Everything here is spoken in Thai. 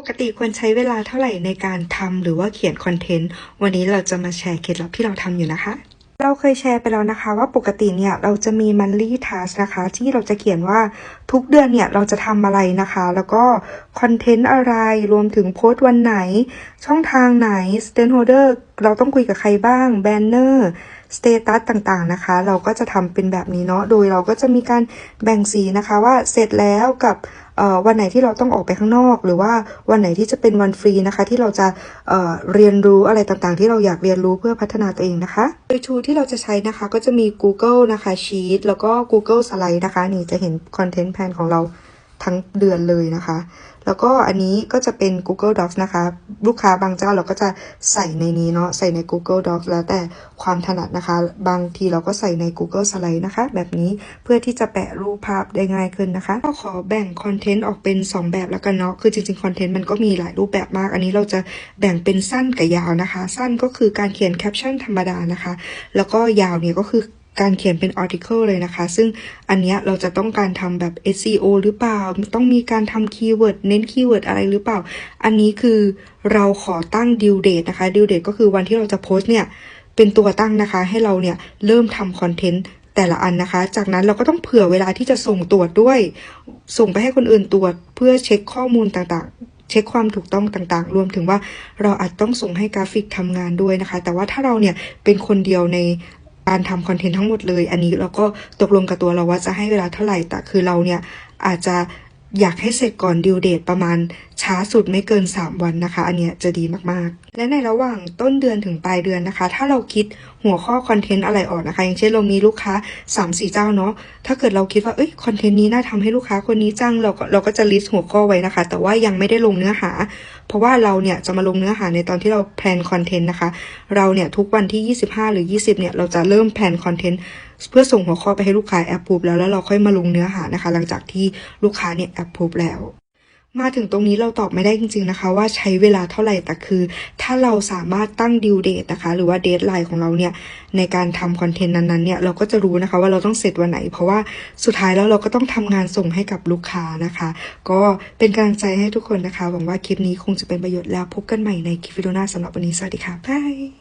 ปกติควรใช้เวลาเท่าไหร่ในการทำหรือว่าเขียนคอนเทนต์ วันนี้เราจะมาแชร์เคล็ดลับที่เราทำอยู่นะคะ เราเคยแชร์ไปแล้วนะคะ ว่าปกติเนี่ยเราจะมี monthly task นะคะ ที่เราจะเขียนว่าทุกเดือนเนี่ยเราจะทำอะไรนะคะ แล้วก็คอนเทนต์อะไรรวมถึงโพสต์วันไหน ช่องทางไหน stakeholder เราต้องคุยกับใครบ้าง banner สเตตัสต่างๆนะคะ เราก็จะทำเป็นแบบนี้เนาะโดยเราก็จะมีการแบ่งสีนะคะว่าเสร็จแล้วกับวันไหนที่เราต้องออกไปข้างนอก หรือว่าวันไหนที่จะเป็นวันฟรีนะคะ ที่เราจะเเรียนรู้อะไรต่างๆ ที่เราอยากเรียนรู้เพื่อพัฒนาตัวเองนะคะโดย tool ที่เราจะใช้นะคะก็จะมี Google นะคะ Sheet แล้วก็ Google Slide นะคะ นี่จะเห็น Content Plan ของเรา ทั้งเดือนเลยนะคะ แล้วก็อันนี้ก็จะเป็น Google Docs นะคะ ลูกค้าบางเจ้าเราก็จะใส่ในนี้เนาะใส่ใน Google Docs แล้วแต่ความถนัดนะคะ บางทีเราก็ใส่ใน Google Slide นะคะ แบบนี้เพื่อที่จะแปะรูปภาพได้ง่ายขึ้นนะคะ ก็ขอแบ่งคอนเทนต์ออกเป็น 2 แบบแล้วกันเนาะคือจริงๆคอนเทนต์มันก็มีหลายรูปแบบมาก อันนี้เราจะแบ่งเป็นสั้นกับยาวนะคะ สั้นก็คือการเขียนแคปชั่นธรรมดานะคะ แล้วก็ยาวเนี่ยก็คือ การเขียนเป็น article เลยนะคะ ซึ่งอันเนี้ยเราจะต้องการทำแบบ SEO หรือเปล่า ต้องมีการทำคีย์เวิร์ดเน้นคีย์เวิร์ดอะไรหรือเปล่า อันนี้คือเราขอตั้ง due date นะคะ due date ก็คือวันที่เราจะโพสต์เนี่ย เป็นตัวตั้งนะคะ ให้เราเนี่ยเริ่มทำคอนเทนต์แต่ละอันนะคะ จากนั้นเราก็ต้องเผื่อเวลาที่จะส่งตรวจด้วย ส่งไปให้คนอื่นตรวจเพื่อเช็คข้อมูลต่างๆเช็คความถูกต้องต่างๆ รวมถึงว่าเราอาจต้องส่งให้กราฟิกทำงานด้วยนะคะ แต่ว่าถ้าเราเนี่ยเป็นคนเดียวใน การทำคอนเทนต์ทั้งหมดเลย อันนี้เราก็ตกลงกับตัวเราว่าจะให้เวลาเท่าไหร่แต่คือเราเนี่ยอาจจะอยากให้เสร็จก่อนดิวเดตประมาณ ช้าสุดไม่เกิน 3 วันนะคะ อันเนี้ยจะดีมากๆ และในระหว่างต้นเดือนถึงปลายเดือนนะคะ ถ้าเราคิดหัวข้อคอนเทนต์อะไรออกนะคะ อย่างเช่นเรามีลูกค้า 3 4 เจ้าเนาะถ้าเกิดเราคิดว่าเอ้ยคอนเทนต์นี้น่าทำให้ลูกค้าคนนี้จ้างเราก็เราก็จะลิสต์หัวข้อไว้นะคะ แต่ว่ายังไม่ได้ลงเนื้อหา เพราะว่าเราเนี่ยจะมาลงเนื้อหาในตอนที่เราแพลนคอนเทนต์นะคะ เราเนี่ยทุกวันที่ 25 หรือ 20เนี่ยเราจะเริ่มแพลนคอนเทนต์เพื่อส่งหัวข้อไปให้ลูกค้าแอปพูบแล้วแล้วเราค่อยมาลงเนื้อหานะคะ หลังจากที่ลูกค้าเนี่ยแอปพูบแล้ว มาถึงตรงนี้เราตอบไม่ได้จริง ๆนะคะ ว่าใช้เวลาเท่าไหร่แต่คือ ถ้าเราสามารถตั้งดิวเดตนะคะ หรือว่าเดทไลน์ของเราเนี่ยในการทำคอนเทนต์นั้นๆเนี่ยเราก็จะรู้นะคะว่าเราต้องเสร็จวันไหน เพราะว่าสุดท้ายแล้วเราก็ต้องทำงานส่งให้กับลูกค้านะคะ ก็เป็นกำลังใจให้ทุกคนนะคะหวังว่าคลิปนี้คงจะเป็นประโยชน์แล้วพบกันใหม่ในคลิปวิดีโอหน้าสำหรับวันนี้สวัสดีค่ะบาย